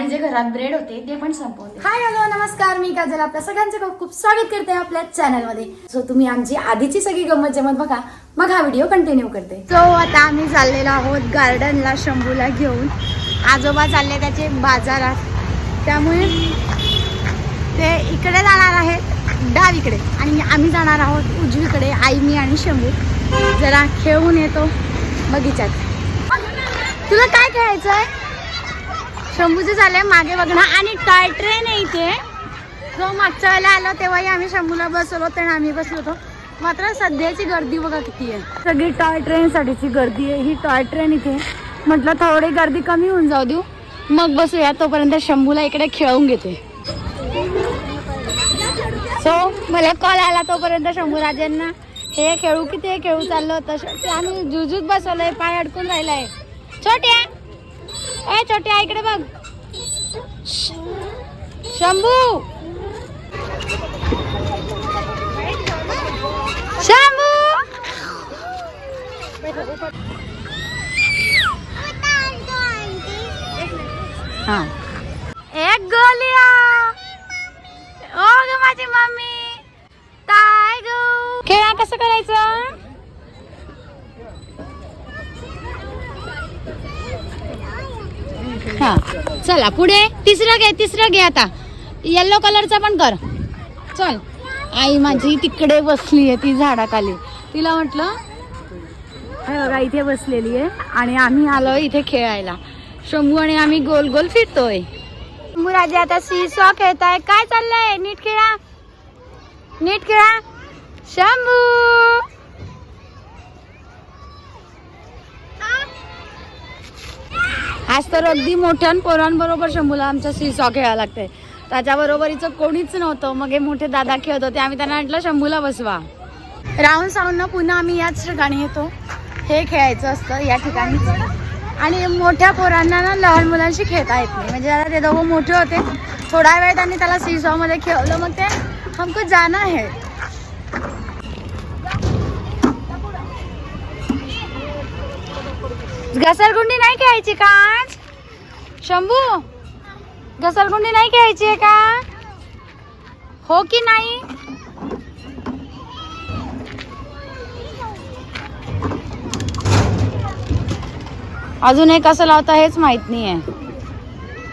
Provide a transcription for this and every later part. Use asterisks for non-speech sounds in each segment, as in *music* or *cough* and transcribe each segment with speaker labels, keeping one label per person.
Speaker 1: आणि जे घरात ब्रेड होते ते पण संपवते.
Speaker 2: हाय हॅलो नमस्कार. मी काजल. आपल्या सगळ्यांचं खूप खूप स्वागत करते आपल्या चॅनलमध्ये सो तुम्ही आमची आधीची सगळी गंमत जमत बघा. मग हा व्हिडिओ कंटिन्यू करते. सो आता आम्ही चाललेलो आहोत गार्डनला शंभूला घेऊन. आजोबा चालले त्याचे बाजारात. त्यामुळे ते इकडे जाणार आहेत डावीकडे. आणि आम्ही जाणार आहोत उजवीकडे आई मी आणि शंभू. जरा खेळून येतो बगीच्यात. तुला काय खेळायचं आहे शंभूचं झालंय मागे बघणं आणि टॉय ट्रेन आहे इथे. जो मागच्या वेळेला आलो तेव्हाही आम्ही शंभूला बसवलो होतो आणि आम्ही बसलो होतो. मात्र सध्याची गर्दी बघा किती आहे. सगळी टॉय ट्रेनसाठीची गर्दी आहे. ही टॉय ट्रेन इथे. म्हटलं थोडी गर्दी कमी होऊन जाऊ देऊ. मग बसूया. तोपर्यंत शंभूला इकडे खेळवून घेते. सो मला कॉल आला तोपर्यंत शंभूराजांना हे खेळू की ते खेळू चाललं होतं. आम्ही जुजूत बसवलंय पाय अडकून राहिलाय. छोट्या! ए छोटी इकडे बघ. शंभू. शंभू. हा. एक गोलिया. ओ ग माझी मम्मी. काय गो. खेळा कसं करायचं? हा. चला पुढे. तिसरं घे तिसरं घे आता. येल्लो कलरचा पण कर. चल. आई माझी तिकडे बसली आहे ती झाडाखाली. तिला म्हटलं बघा इथे बसलेली आहे आणि आम्ही आलो इथे खेळायला. शंभू आणि आम्ही गोल गोल फिरतोय. शंभू राजे आता सी सॉ खेळताय. काय चाललंय? नीट खेळा. नीट खेळा. शंभू! आज तर अगदी मोठ्या पोरांबरोबर शंभूला आमच्या सीसॉ खेळायला लागते त्याच्याबरोबर कोणीच नव्हतं. मग हे मोठे दादा खेळत होते. आम्ही त्यांना म्हटलं शंभूला बसवा. राहून साहून पुन्हा आम्ही याच ठिकाणी येतो. हे खेळायचं असतं या ठिकाणी. आणि मोठ्या पोरांना ना लहान मुलांशी खेळता येत नाही. म्हणजे जरा ते दोघं मोठे होते. थोडा वेळ त्यांनी त्याला सीसॉमध्ये खेळलं खेळवलं. मग ते हमको जाना है घसरगुंडी नाही खेळायची का आज? शंभू घसरगुंडी नाही खेळायची आहे का? हो की नाही? अजून एक कसं लावता हेच माहीत नाही आहे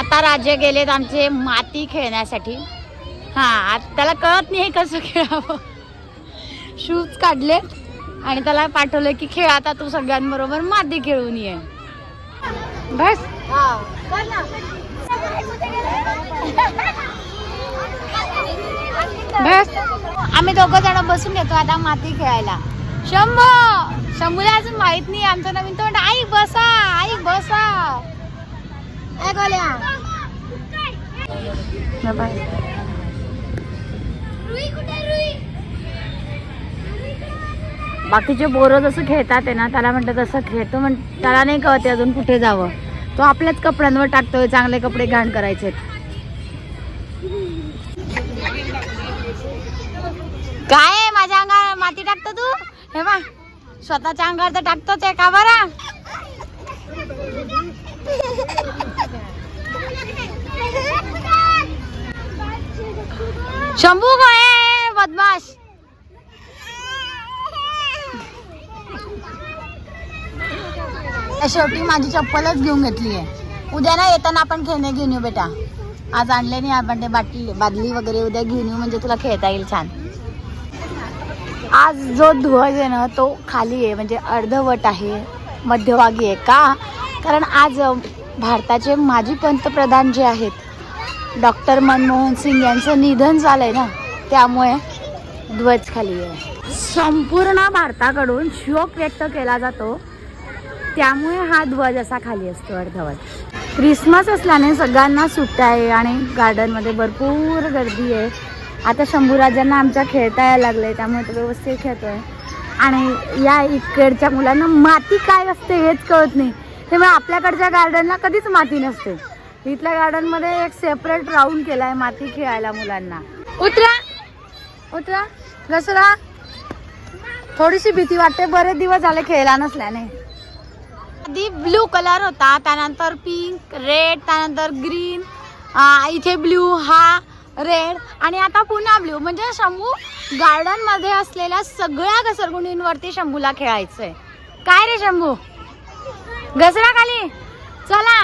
Speaker 2: आता राज्य गेलेत आमचे माती खेळण्यासाठी. हा आता त्याला कळत नाही हे कसं खेळावं. *laughs* शूज काढले आणि त्याला पाठवलं की खेळ आता तू सगळ्यांबरोबर माती खेळून ये. बस. बस. आम्ही दोघं जण बसून घेतो आता माती खेळायला. शंभू! शंभूला अजून माहीत नाही आमचं नवीन तोंड. आई बसा आई बसा. ए गोल्या. बाकीचे बोरं जसं खेळतात आहे ना त्याला म्हणतात तसं खेळतो म्हण त्याला नाही कळते अजून कुठे जावं. तो आपल्याच कपड्यांवर टाकतोय चांगले कपडे घाण करायचे काय माझ्या अंगावर? माती टाकतो तू? हे बा स्वतःच्या अंगावर तर टाकतोच आहे का बरं? शंभू काय बदमाश शेवटी माझी चप्पलच घेऊन घेतली आहे. उद्या ना येताना आपण खेळणे घेऊन येऊ बेटा. आज आणले नाही आपण ते बाटली बादली वगैरे उद्या घेऊन येऊ म्हणजे तुला खेळता येईल छान. आज जो ध्वज आहे ना तो खाली आहे म्हणजे अर्धवट आहे मध्यभागी आहे. का? कारण आज भारताचे माजी पंतप्रधान जे आहेत डॉक्टर मनमोहन सिंग यांचं निधन झालंय ना त्यामुळे ध्वज खाली आहे. संपूर्ण भारताकडून शोक व्यक्त केला जातो. त्यामुळे हा ध्वज असा खाली असतो अर्धवट. क्रिसमस असल्याने सगळ्यांना सुट्ट्या आहे आणि गार्डनमध्ये भरपूर गर्दी आहे. आता शंभूराजांना आमच्या खेळता यायला लागलं आहे त्यामुळे तो व्यवस्थित खेळतो आहे आणि या इकडच्या मुलांना माती काय असते हेच कळत नाही. त्यामुळे आपल्याकडच्या गार्डनला कधीच माती नसते. इथल्या गार्डनमध्ये एक सेपरेट राऊंड केला आहे माती खेळायला मुलांना. उतरा! उतरा! घसरा! थोडीशी भीती वाटते बरेच दिवस झाले खेळला नसल्याने. आधी ब्लू कलर होता त्यानंतर पिंक रेड त्यानंतर ग्रीन इथे ब्ल्यू हा रेड आणि आता पुन्हा ब्ल्यू म्हणजे शंभू गार्डनमध्ये असलेल्या सगळ्या घसरगुंडींवरती शंभूला खेळायचंय. काय रे शंभू? घसरा खाली. चला.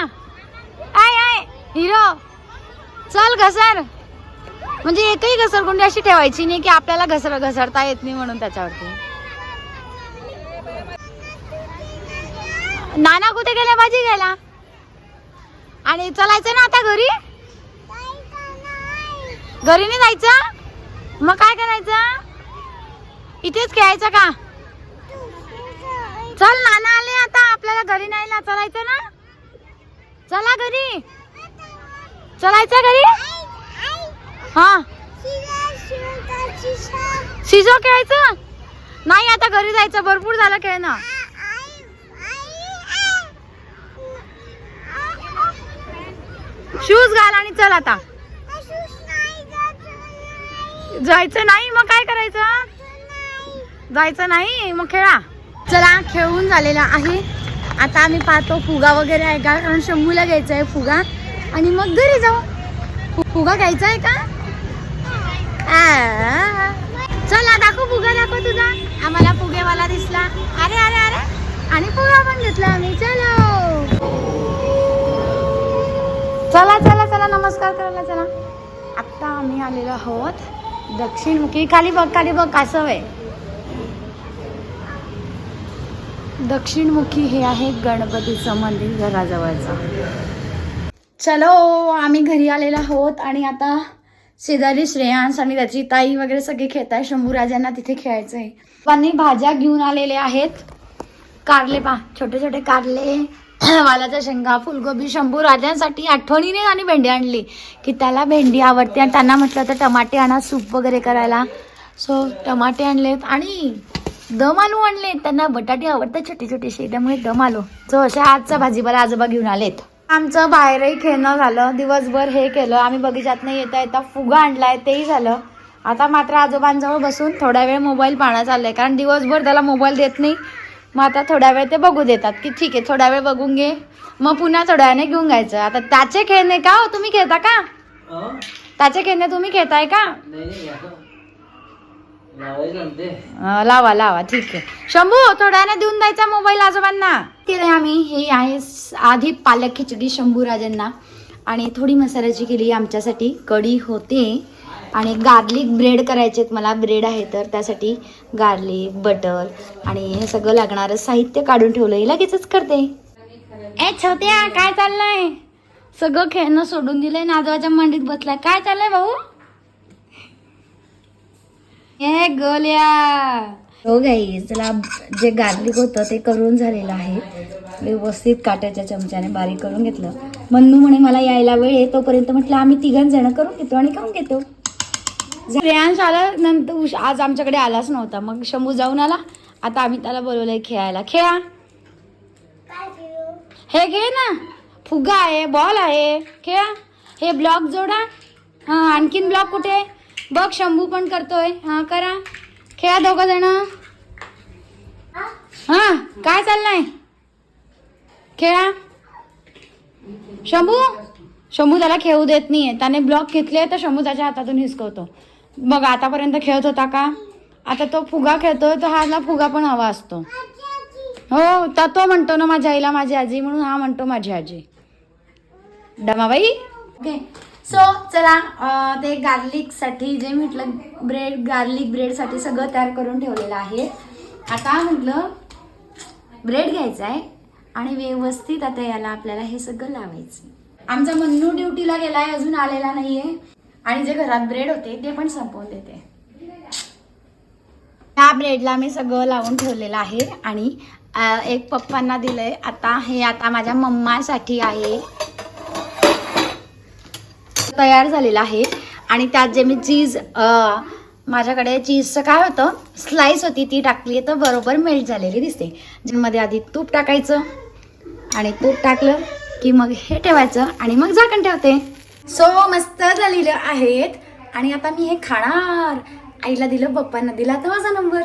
Speaker 2: आय आय हिरो. चल घसर. म्हणजे एकही घसरगुंडी अशी ठेवायची नाही की आपल्याला घसर घसरता येत नाही म्हणून त्याच्यावरती. नाना कुठे गेला भाजी घ्यायला? आणि चलायचं ना आता घरी? घरी नाही जायचं? मग काय करायचं? इथेच खेळायचं का? चल नाना आले आता आपल्याला घरी नाही ना चलायचं ना? चला घरी. चलायचं घरी? हा. शिजो खेळायचं? नाही आता घरी जायचं भरपूर झालं खेळणं. शूज घाल आणि चल आता. जायचं नाही? मग काय करायचं? जायचं नाही? मग खेळा. चला खेळून झालेला आहे. आता आम्ही पाहतो फुगा वगैरे आहे का? कारण शंभूला घ्यायचा आहे फुगा. आणि मग घरी जाऊ. फुगा घ्यायचा आहे का? चला दाखव फुगा दाखव तुझा. आम्हाला फुगेवाला दिसला. अरे अरे अरे. आणि फुगा पण घेतला आम्ही. चलो. चला चला चला नमस्कार करायला चला. आत्ता आम्ही आलेलो आहोत दक्षिणमुखी. खाली बघ खाली बघ कासव आहे दक्षिणमुखी हे आहे गणपतीचं मंदिर घराजवळचं. चलो आम्ही घरी आलेलो आहोत आणि आता शेजारी श्रेयांश आणि त्याची ताई वगैरे सगळे खेळत आहे शंभूराजांना तिथे खेळायचं आहे त्यांनी भाज्या घेऊन आलेले आहेत. कारले पा छोटे छोटे कारले. वालाच्या शेंगा फुलगोबी शंभू राजांसाठी आठवणीने आणि भेंडी आणली की त्याला भेंडी आवडते आणि त्यांना म्हटलं तर टमाटे आणा सूप वगैरे करायला. सो टमाटे आणलेत आणि दम आलू आणले त्यांना बटाटे आवडतात छोटे छोटेसे त्यामुळे दम आलू. जो अशा आजचा भाजीपाला आजोबा घेऊन आलेत. आमचं बाहेरही खेळणं झालं. दिवसभर हे केलं. आम्ही बगीचात नाही येता येता फुगा आणलाय तेही झालं. आता मात्र आजोबांजवळ बसून थोडा वेळ मोबाईल पाहण्यात आलाय कारण दिवसभर त्याला मोबाईल देत नाही. मग आता थोड्या वेळ ते बघू देतात की ठीक आहे थोड्या वेळ बघून घे. मग पुन्हा थोड्या वेळाने घेऊन जायचं. आता त्याचे खेळणे का हो? तुम्ही खेळता का? त्याचे खेळणे तुम्ही खेळताय का? लावा लावा ठीक आहे. शंभू थोड्याने देऊन द्यायचा मोबाईल आजोबांना. केले आम्ही हे आहे आधी पालक खिचडी शंभू राजांना आणि थोडी मसाल्याची केली आमच्यासाठी कढी होते. आणि गार्लिक ब्रेड करायचे मला ब्रेड आहे तर त्यासाठी गार्लिक बटर आणि हे सगळं लागणारं साहित्य काढून ठेवलं लगेचच करते. ए छोट्या काय चाललंय? सगळं खेळणं सोडून दिलंय नाजवाच्या मांडीत बसलाय. काय चाललंय भाऊ? हे गोल्या हो गाई चला जे गार्लिक होतं ते करून झालेलं आहे. व्यवस्थित काट्याच्या चमच्याने बारीक करून घेतलं. मन्नू म्हणे मला यायला वेळ आहे तोपर्यंत म्हटलं आम्ही तिघं जण करून घेतो आणि खाऊन घेतो. श्रेयांश आला नंतर आज आमच्याकडे आलाच नव्हता. मग शंभू जाऊन आला. आता आम्ही त्याला बोलवलंय खेळायला. खेळा. हे घे ना. फुगा आहे बॉल आहे. खेळा. हे ब्लॉक जोडा. हां आणखीन ब्लॉक कुठे? बघ शंभू पण करतोय. हां करा. खेळा दोघं जण. हां काय चाललंय? खेळा. शंभू? शंभू त्याला खेळू देत नाहीये. त्याने ब्लॉक घेतले तर शंभू त्याच्या हातातून हिसकवतो. मग आतापर्यंत खेळत होता का? आता तो फुगा खेळतोय तर हाला फुगा पण हवा असतो. हो तर तो म्हणतो ना माझ्या आईला माझी आजी म्हणून हा म्हणतो माझी आजी. डमाबाई? ओके सो चला ते गार्लिकसाठी जे म्हटलं ब्रेड गार्लिक ब्रेडसाठी सगळं तयार करून ठेवलेलं आहे. आता म्हटलं ब्रेड घ्यायचा आहे आणि व्यवस्थित आता याला आपल्याला हे सगळं लावायचं आमचा मन्नू ड्युटीला गेलाय अजून आलेला नाहीये. आणि जे घरात ब्रेड होते ते पण संपवून देते. ह्या ब्रेडला मी सगळं लावून ठेवलेलं आहे आणि एक पप्पांना दिलंय. आता हे आता माझ्या मम्मासाठी आहे. तयार झालेलं आहे. आणि त्यात जे मी चीज माझ्याकडे चीजचं काय होतं? स्लाईस होती ती टाकली तर बरोबर मेल्ट झालेली दिसते. ज्यामध्ये आधी तूप टाकायचं आणि तूप टाकलं की मग हे ठेवायचं आणि मग झाकण ठेवते. सो मस्त झालेलं आहेत. आणि आता मी हे खाणार. आईला दिलं पप्पांना दिला. आता माझा नंबर.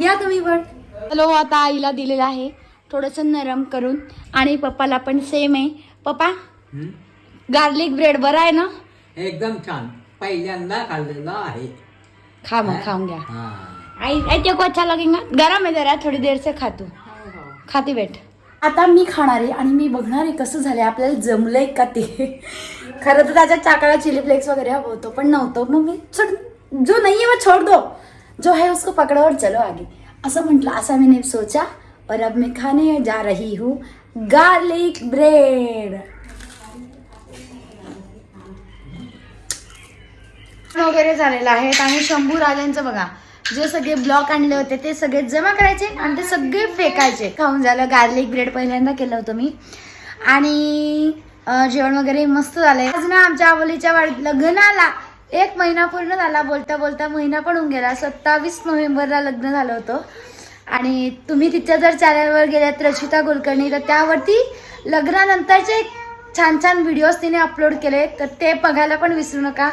Speaker 2: या तुम्ही पण. हॅलो आता आईला दिलेला आहे. थोडंसं नरम करून. आणि पप्पाला पण सेम आहे. पप्पा गार्लिक ब्रेड बरं आहे ना?
Speaker 3: एकदम छान. पहिल्यांदा खाल्लेला आहे.
Speaker 2: खा मग खाऊन घ्या.
Speaker 3: हा.
Speaker 2: आई आई तेको अच्छा लगेगा गरम है जरा थोड़ी देर से खातू खाती बैठ आता मी खाणार आहे आणि मी बघणार आहे कसं झालंय. आपल्याला जमलंय का ते? खरं तर त्याच्यात चाकाला चिली फ्लेक्स वगैरे हवं होतं पण नव्हतं. मग मी छोड जो नाही आहे मग छोड़ दो. जो है उसको पकड़ो और चलो आगे. असं म्हटलं असा मैंने सोचा. और अब मैं खाने जा रही हूँ. गार्लिक ब्रेड वगैरे झालेलं आहे. आणि शंभू राजांचं बघा. जे सगळे ब्लॉक आणले होते ते सगळे जमा करायचे आणि ते सगळे फेकायचे. खाऊन झालं गार्लिक ब्रेड पहिल्यांदा केलं होतं मी. आणि जेवण वगैरे मस्त झालंय. आज ना आमच्या आवलीच्या वाडीत लग्नाला एक महिना पूर्ण झाला बोलता बोलता महिना पण होऊन गेला. सत्तावीस नोव्हेंबरला लग्न झालं होतं. आणि तुम्ही तिच्या जर चॅनलवर गेल्यात रचिता कुलकर्णी तर त्यावरती लग्नानंतरचे छान छान व्हिडिओज तिने अपलोड केले तर ते बघायला पण विसरू नका.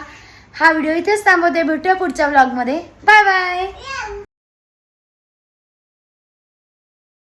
Speaker 2: हा व्हिडिओ इथेच थांबवते. भेटूया पुढच्या ब्लॉगमध्ये बाय बाय